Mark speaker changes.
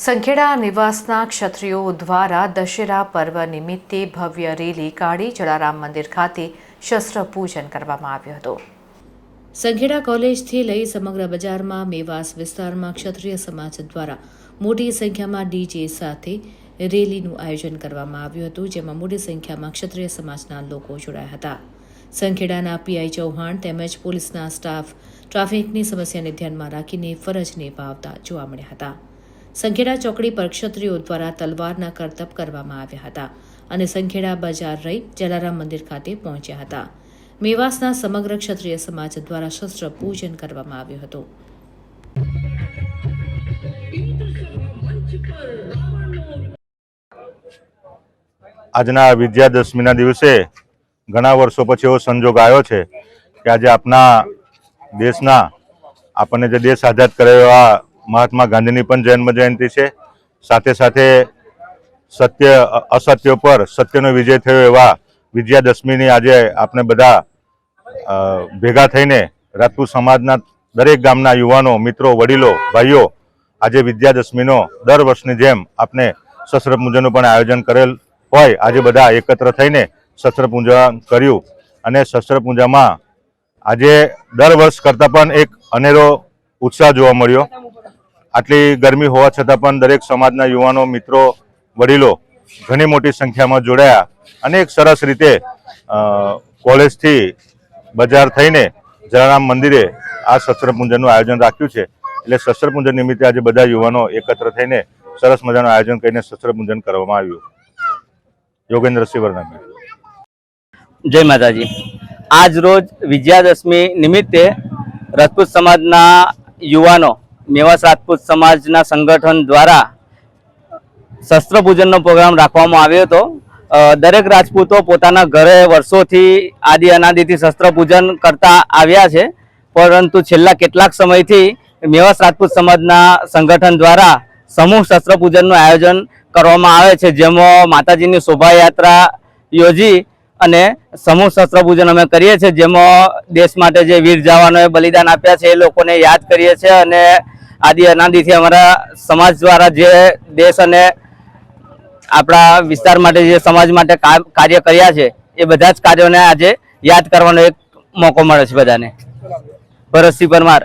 Speaker 1: સંખેડા નિવાસના ક્ષત્રિયો દ્વારા દશેરા પર્વ નિમિત્તે ભવ્ય રેલી કાઢી જલારામ મંદિર ખાતે શસ્ત્ર પૂજન કરવામાં આવ્યું હતું. સંખેડા કોલેજથી લઈ સમગ્ર બજારમાં, મેવાસ વિસ્તારમાં ક્ષત્રિય સમાજ દ્વારા મોટી સંખ્યામાં ડીજે સાથે રેલીનું આયોજન કરવામાં આવ્યું હતું, જેમાં મોટી સંખ્યામાં ક્ષત્રિય સમાજના લોકો જોડાયા હતા. સંખેડાના પીઆઈ ચૌહાણ તેમજ પોલીસના સ્ટાફ ટ્રાફિકની સમસ્યાને ધ્યાનમાં રાખીને ફરજ નિભાવતા જોવા મળ્યા હતા. સંખેડા ચોકડી પર ક્ષત્રિયો દ્વારા તલવારના કરતબ કરવામાં આવ્યા હતા અને સંખેડા બજાર રહી જલારામ મંદિર ખાતે પહોંચ્યા હતા. મેવાસના સમગ્ર ક્ષત્રિય સમાજ દ્વારા શસ્ત્ર પૂજન કરવામાં આવ્યું હતું.
Speaker 2: આજના વિજયાદશમીના દિવસે ઘણા વર્ષો પછી એવો સંજોગ આવ્યો છે કે આજે આપણા દેશના આપણને જે દેશ આઝાદ કર્યો એવા મહાત્મા ગાંધીની પણ જન્મ જયંતિ છે. સાથે સાથે સત્ય, અસત્ય પર સત્યનો વિજય થયો એવા વિજયાદશમીની આજે આપણે બધા ભેગા થઈને રાજપૂત સમાજના દરેક ગામના યુવાનો, મિત્રો, વડીલો, ભાઈઓ આજે વિજયાદશમીનો દર વર્ષની જેમ આપણે શસ્ત્ર પૂજનનું પણ આયોજન કરેલ હોય. આજે બધા એકત્ર થઈને શસ્ત્ર પૂજન કર્યું અને શસ્ત્ર પૂજામાં આજે દર વર્ષ કરતાં પણ એક અનેરો ઉત્સાહ જોવા મળ્યો. આટલી ગરમી હોવા છતાં પણ દરેક સમાજના યુવાનો, મિત્રો, વડીલો ઘણી મોટી સંખ્યામાં જોડાયા અને એક સરસ રીતે કોલેજથી બજાર થઈને જલારામ મંદિરે આ શસ્ત્ર આયોજન રાખ્યું છે. એટલે શસ્ત્ર નિમિત્તે આજે બધા યુવાનો એકત્ર થઈને સરસ મજાનું આયોજન કરીને શસ્ત્ર કરવામાં આવ્યું. યોગેન્દ્રસિંહ વર્ણન
Speaker 3: જય માતાજી. આજ રોજ વિજયાદશમી નિમિત્તે રાજપૂત સમાજના યુવાનો મેવાસ રાજપૂત સમાજના સંગઠન દ્વારા શસ્ત્ર પૂજનનો પ્રોગ્રામ રાખવામાં આવ્યો હતો. દરેક રાજપૂતો પોતાના ઘરે વર્ષોથી આદિ અનાદિથી શસ્ત્ર પૂજન કરતા આવ્યા છે. પરંતુ છેલ્લા કેટલાક સમયથી મેવાસ રાજપૂત સમાજના સંગઠન દ્વારા સમૂહ શસ્ત્ર પૂજનનું આયોજન કરવામાં આવે છે. જેમાં માતાજીની શોભાયાત્રા યોજી અને સમૂહ શસ્ત્ર પૂજન અમે કરીએ છીએ. જેમાં દેશ માટે જે વીર જવાનોએ બલિદાન આપ્યા છે એ લોકોને યાદ કરીએ છીએ અને આદિ અનાદિથી અમારા સમાજ દ્વારા જે દેશ અને આપણા વિસ્તાર માટે જે સમાજ માટે કાર્ય કર્યા છે, એ બધા જ કાર્યોને આજે યાદ કરવાનો એક મોકો મળે છે બધાને. ભરતસિંહ પરમાર.